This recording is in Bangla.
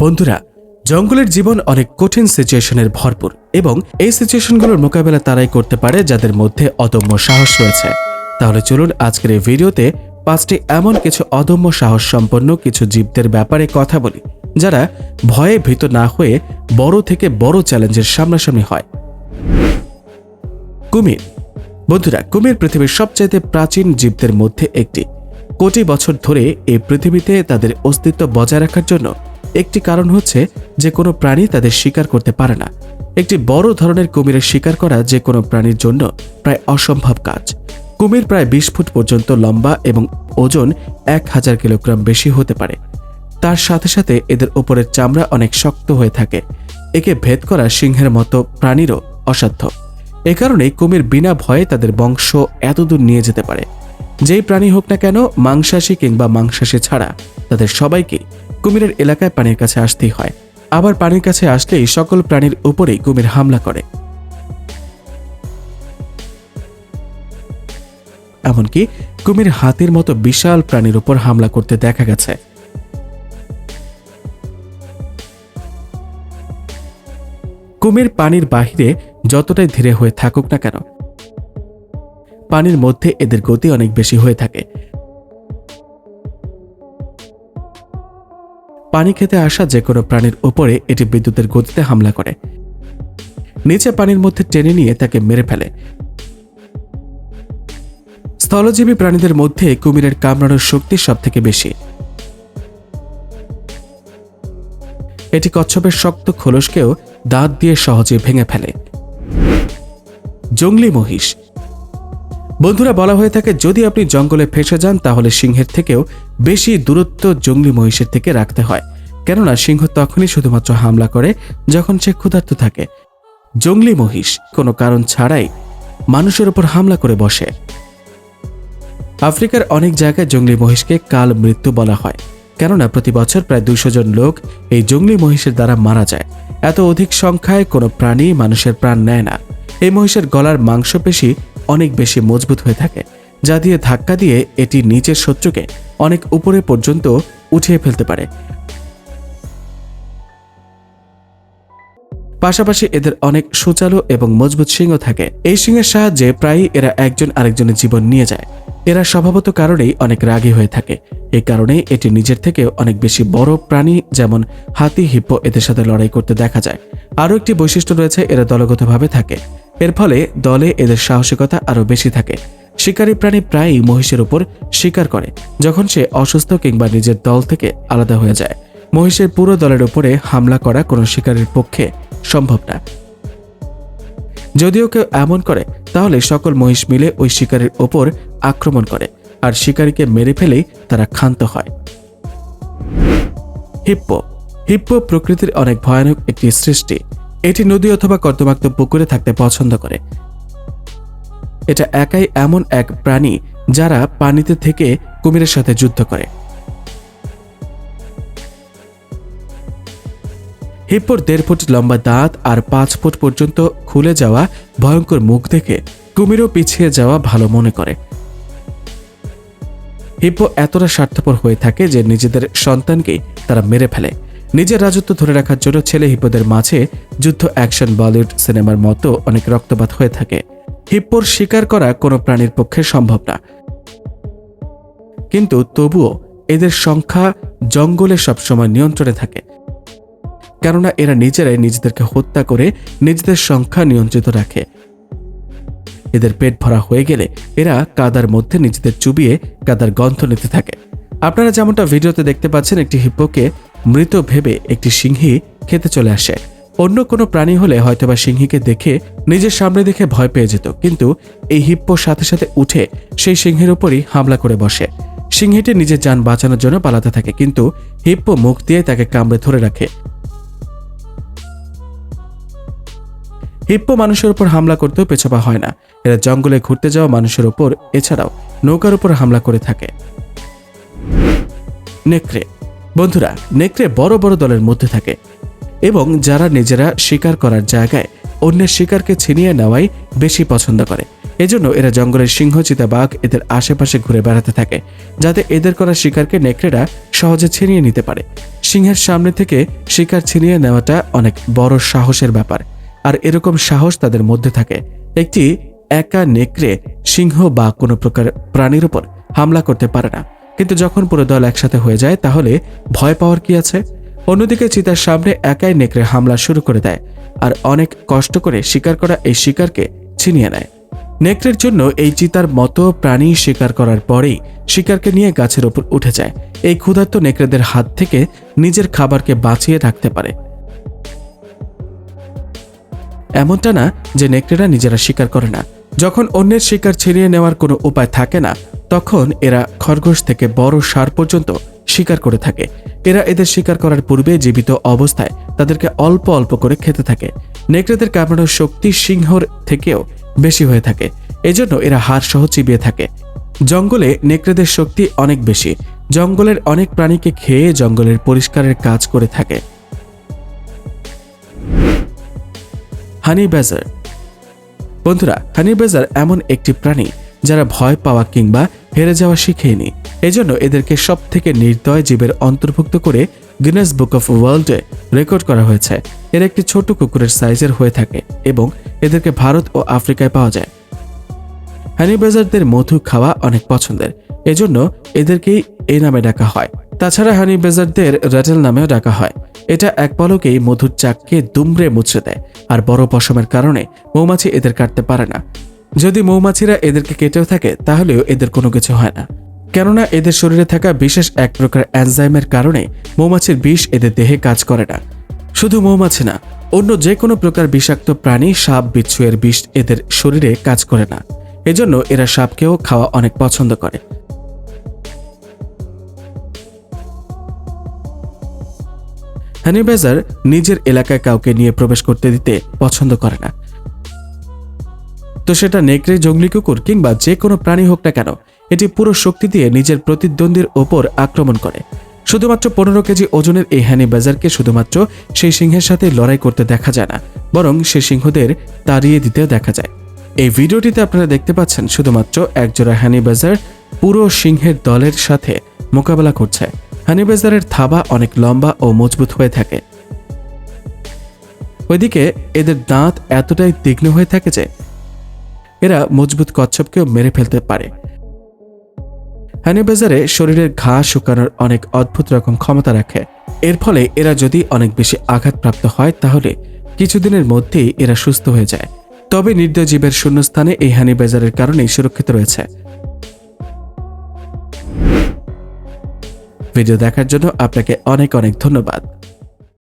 বন্ধুরা, জঙ্গলের জীবন অনেক কঠিন সিচুয়েশনের ভরপুর এবং এই সিচুয়েশনগুলোর মোকাবেলা তারাই করতে পারে যাদের মধ্যে অদম্য সাহস রয়েছে। তাহলে চলুন আজকের এই ভিডিওতে পাঁচটি এমন কিছু অদম্য সাহস সম্পন্ন কিছু জীবদের ব্যাপারে কথা বলি, যারা ভয়ে ভীত না হয়ে বড় থেকে বড় চ্যালেঞ্জের সামনাসামনি হয়। কুমির। বন্ধুরা, কুমির পৃথিবীর সবচাইতে প্রাচীন জীবদের মধ্যে একটি। কোটি বছর ধরে এই পৃথিবীতে তাদের অস্তিত্ব বজায় রাখার জন্য একটি কারণ হচ্ছে যে কোনো প্রাণী তাদের শিকার করতে পারে না। একটি বড় ধরনের কুমিরের শিকার করা যে কোনো প্রাণীর জন্য প্রায় অসম্ভব কাজ। কুমির প্রায় বিশ ফুট পর্যন্ত লম্বা এবং ওজন এক হাজার কিলোগ্রাম বেশি হতে পারে। তার সাথে সাথে এদের উপরের চামড়া অনেক শক্ত হয়ে থাকে। একে ভেদ করা সিংহের মতো প্রাণীরও অসাধ্য। এ কারণে কুমির বিনা ভয়ে তাদের বংশ এতদূর নিয়ে যেতে পারে। যেই প্রাণী হোক না কেন, মাংসাশী কিংবা মাংসাশী ছাড়া তাদের সবাইকে কুমিরের এলাকায় পানির কাছে আসতেই হয়। আবার পানির কাছে আসলেই সকল প্রাণীর উপরেই কুমির হামলা করে। এমনকি কুমির হাতির মতো বিশাল প্রাণীর উপর হামলা করতে দেখা গেছে। কুমির পানির বাহিরে যতটাই ধীরে হয়ে থাকুক না কেন, পানির মধ্যে এদের গতি অনেক বেশি হয়ে থাকে। পানি খেতে আসা যে কোনো প্রাণীর উপরে এটি বিদ্যুতের গতিতে হামলা করে। নিচে পানির মধ্যে টেনে নিয়ে তাকে মেরে ফেলে। স্থলজীবী প্রাণীদের মধ্যে কুমিরের কামড়ানোর শক্তি সব থেকে বেশি। এটি কচ্ছপের শক্ত খোলসকেও দাঁত দিয়ে সহজে ভেঙে ফেলে। জঙ্গলি মহিষ। বন্ধুরা, বলা হয়ে থাকে, যদি আপনি জঙ্গলে ফেসে যান, তাহলে সিংহের থেকেও বেশি দূরত্ব জঙ্গলি মহিষের থেকে রাখতে হয়। কেননা, সিংহ তখনই শুধুমাত্র হামলা করে যখন সে ক্ষুধার্ত থাকে। জঙ্গলি মহিষ কোনো কারণ ছাড়াই মানুষের উপর হামলা করে বসে। আফ্রিকার অনেক জায়গায় জঙ্গলি মহিষকে কাল মৃত্যু বলা হয়। কেননা, প্রতি বছর প্রায় দুইশো জন লোক এই জঙ্গলি মহিষের দ্বারা মারা যায়। এত অধিক সংখ্যায় কোনো প্রাণী মানুষের প্রাণ নেয় না। এই মহিষের গলার মাংসপেশি অনেক বেশি মজবুত হয়ে থাকে, যা দিয়ে ধাক্কা দিয়ে এটি নিচের শত্রুকে অনেক উপরে পর্যন্ত উঠিয়ে ফেলতে পারে। পাশাপাশি এদের অনেক সুচালু এবং মজবুত সিংহ থাকে। এই সিংহের সাহায্যে প্রায়ই এরা একজন আরেকজনের জীবন নিয়ে যায়। এরা স্বভাবত কারণেই অনেক রাগী হয়ে থাকে। এই কারণেই এটি নিজের থেকে অনেক বেশি বড় প্রাণী, যেমন হাতি, হিপ্পো এদের সাথে লড়াই করতে দেখা যায়। আরও একটি বৈশিষ্ট্য রয়েছে, এরা দলগতভাবে থাকে। এর ফলে দলে এদের সাহসিকতা আরও বেশি থাকে। শিকারী প্রাণী প্রায়ই মহিষের উপর শিকার করে, যখন সে অসুস্থ কিংবা নিজের দল থেকে আলাদা হয়ে যায়। মহিষের পুরো দলের উপরে হামলা করা কোনো শিকারীর পক্ষে সম্ভব না। যদিও কেউ এমন করে, তাহলে সকল মহিষ মিলে ওই শিকারীর ওপর আক্রমণ করে, আর শিকারীকে মেরে ফেলেই তারা ক্ষান্ত হয়। হিপ্পো। হিপ্পো প্রকৃতির অনেক ভয়ানক একটি সৃষ্টি। এটি নদী অথবা কর্দমাক্ত পুকুরে থাকতে পছন্দ করে। এটা একাই এমন এক প্রাণী যারা পানিতে থেকে কুমিরের সাথে যুদ্ধ করে। হিপ্পোর দেড় ফুট লম্বা দাঁত আর পাঁচ ফুট পর্যন্ত খুলে যাওয়া ভয়ঙ্কর মুখ দেখে কুমিরও পিছিয়ে যাওয়া ভালো মনে করে। হিপ্পো এতটা স্বার্থপর হয়ে থাকে যে নিজেদের সন্তানকেই তারা মেরে ফেলে। নিজের রাজত্ব ধরে রাখার জন্য ছেলে হিপ্পোদের মাঝে যুদ্ধ, অ্যাকশন, বলিউড সিনেমার মতো অনেক রক্তপাত হয়ে থাকে। হিপ্পোর শিকার করা কোনো প্রাণীর পক্ষে সম্ভব না। কিন্তু তবুও এদের সংখ্যা জঙ্গলে সবসময় নিয়ন্ত্রণে থাকে। কেননা এরা নিজেরাই নিজেদেরকে হত্যা করে নিজেদের সংখ্যা নিয়ন্ত্রিত রাখে। এদের পেট ভরা হয়ে গেলে এরা কাদার মধ্যে নিজেদের চুবিয়ে কাদার গন্ধ নিতে থাকে। আপনারা যেমনটা ভিডিওতে দেখতে পাচ্ছেন, একটি হিপ্পোকে মৃত ভেবে একটি সিংহী খেতে চলে আসে। অন্য কোনো প্রাণী হলে হয়তোবা সিংহীকে দেখে নিজের সামনে দেখে ভয় পেয়ে যেত, কিন্তু এই হিপ্পো সাথে সাথে উঠে সেই সিংহের উপরই হামলা করে বসে। সিংহীটি নিজের যান বাঁচানোর জন্য পালাতে থাকে, কিন্তু হিপ্পো মুখ দিয়ে তাকে কামড়ে ধরে রাখে। হিপ্পো মানুষের উপর হামলা করতেও পেছপা হয় না। এরা জঙ্গলে ঘুরতে যাওয়া মানুষের উপর, এছাড়াও নৌকার উপর হামলা করে থাকে। নেকড়ে বন্ধুরা, নেকড়ে বড় বড় দলের মধ্যে থাকে এবং যারা নিজেরা শিকার করার জায়গায় অন্যের শিকারকে ছিনিয়ে নেওয়াই বেশি পছন্দ করে। এজন্য এরা জঙ্গলের সিংহ, চিতাবাঘ এদের আশেপাশে ঘুরে বেড়াতে থাকে, যাতে এদের করা শিকারকে নেকড়েরা সহজে ছিনিয়ে নিতে পারে। সিংহের সামনে থেকে শিকার ছিনিয়ে নেওয়াটা অনেক বড় সাহসের ব্যাপার, আর এরকম সাহস তাদের মধ্যে থাকে। একটি একা নেকড়ে সিংহ বা কোনো প্রকার প্রাণীর উপর হামলা করতে পারে না। কিন্তু যখন পুরো দল একসাথে হয়ে যায়, তাহলে ভয় পাওয়ার কি আছে? অন্যদিকে চিতার সামনে একাই নেকড়ে হামলা শুরু করে দেয় আর অনেক কষ্ট করে শিকার করা এই শিকারকে ছিনিয়ে নেয়। নেকড়ের জন্য এই চিতার মতো প্রাণী শিকার করার পরেই শিকারকে নিয়ে গাছের ওপর উঠে যায়। এই ক্ষুধার্ত নেকড়েদের হাত থেকে নিজের খাবারকে বাঁচিয়ে রাখতে পারে। এমনটা না যে নেকড়েরা নিজেরা শিকার করে না যখন অন্যের শিকার ছিনিয়ে নেওয়ার কোনো উপায় থাকে না, তখন এরা খরগোশ থেকে বড় সার পর্যন্ত শিকার করে থাকে। এরা এদের শিকার করার পূর্বে জীবিত অবস্থায় তাদেরকে অল্প অল্প করে খেতে থাকে। নেকড়েদের কামড়ানোর শক্তি সিংহর থেকেও বেশি হয়ে থাকে। এজন্য এরা হাড় সহ চিবিয়ে থাকে। জঙ্গলে নেকড়েদের শক্তি অনেক বেশি। জঙ্গলের অনেক প্রাণীকে খেয়ে জঙ্গলের পরিষ্কারের কাজ করে থাকে। হানি বেজার বন্ধুরা হানি বেজার এমন একটি প্রাণী যারা ভয় পাওয়া কিংবা হেরে যাওয়া শিখেনি। এজন্য এদেরকে সব থেকে নির্দয় জীবের অন্তর্ভুক্ত করে গিনেস বুক অফ ওয়ার্ল্ডে রেকর্ড করা হয়েছে। এর একটি ছোট কুকুরের সাইজের হয়ে থাকে এবং এদেরকে ভারত ও আফ্রিকায় পাওয়া যায়। হানি বেজারদের মধু খাওয়া অনেক পছন্দের। এজন্য এদেরকেই এই নামে ডাকা হয়। তাছাড়া হানি বেজারদের র্যাটেল নামেও ডাকা হয়। এটা এক পলকেই মধুর চাককে দুমড়ে মুছে দেয়, আর বড় পশমের কারণে মৌমাছি এদের কাটতে পারে না। যদি মৌমাছিরা এদেরকে কেটেও থাকে, তাহলেও এদের কোনো কিছু হয় না। কেননা এদের শরীরে থাকা বিশেষ এক প্রকার অ্যানজাইমের কারণে মৌমাছির বিষ এদের দেহে কাজ করে না। শুধু মৌমাছি না, অন্য যে কোনো প্রকার বিষাক্ত প্রাণী সাপ বিচ্ছু এর বিষ এদের শরীরে কাজ করে না। এজন্য এরা সাপকেও খাওয়া অনেক পছন্দ করে। হ্যানিবেজার নিজের এলাকায় কাউকে নিয়ে প্রবেশ করতে দিতে পছন্দ করে না। তো সেটা নেকড়ে জঙ্গলি কুকুর কিংবা যে কোনো প্রাণী হোক না কেন, এটি পুরো শক্তি দিয়ে নিজের প্রতিদ্বন্দ্বীর ওপর আক্রমণ করে। শুধুমাত্র পনেরো কেজি ওজনের এই হ্যানি বাজারকে শুধুমাত্র সেই সিংহের সাথে লড়াই করতে দেখা যায় না, বরং সে সিংহদের তাড়িয়ে দিতে দেখা যায়। এই ভিডিওটিতে আপনারা দেখতে পাচ্ছেন শুধুমাত্র একজোড়া হ্যানি বাজার পুরো সিংহের দলের সাথে মোকাবেলা করছে। হ্যানি বাজারের থাবা অনেক লম্বা ও মজবুত হয়ে থাকে। ওইদিকে এদের দাঁত এতটাই তীক্ষ্ণ হয়ে থাকে যে এরা মজবুত কচ্ছপকেও মেরে ফেলতে পারে। হ্যানিবেজারে শরীরের ঘা শুকানোর অনেক অদ্ভুত রকম ক্ষমতা রাখে। এর ফলে এরা যদি অনেক বেশি আঘাতপ্রাপ্ত হয়, তাহলে কিছুদিনের মধ্যেই এরা সুস্থ হয়ে যায়। তবে নির্দয় জীবের শূন্যস্থানে এই হানিবেজারের কারণেই সুরক্ষিত রয়েছে। ভিডিও দেখার জন্য আপনাকে অনেক অনেক ধন্যবাদ।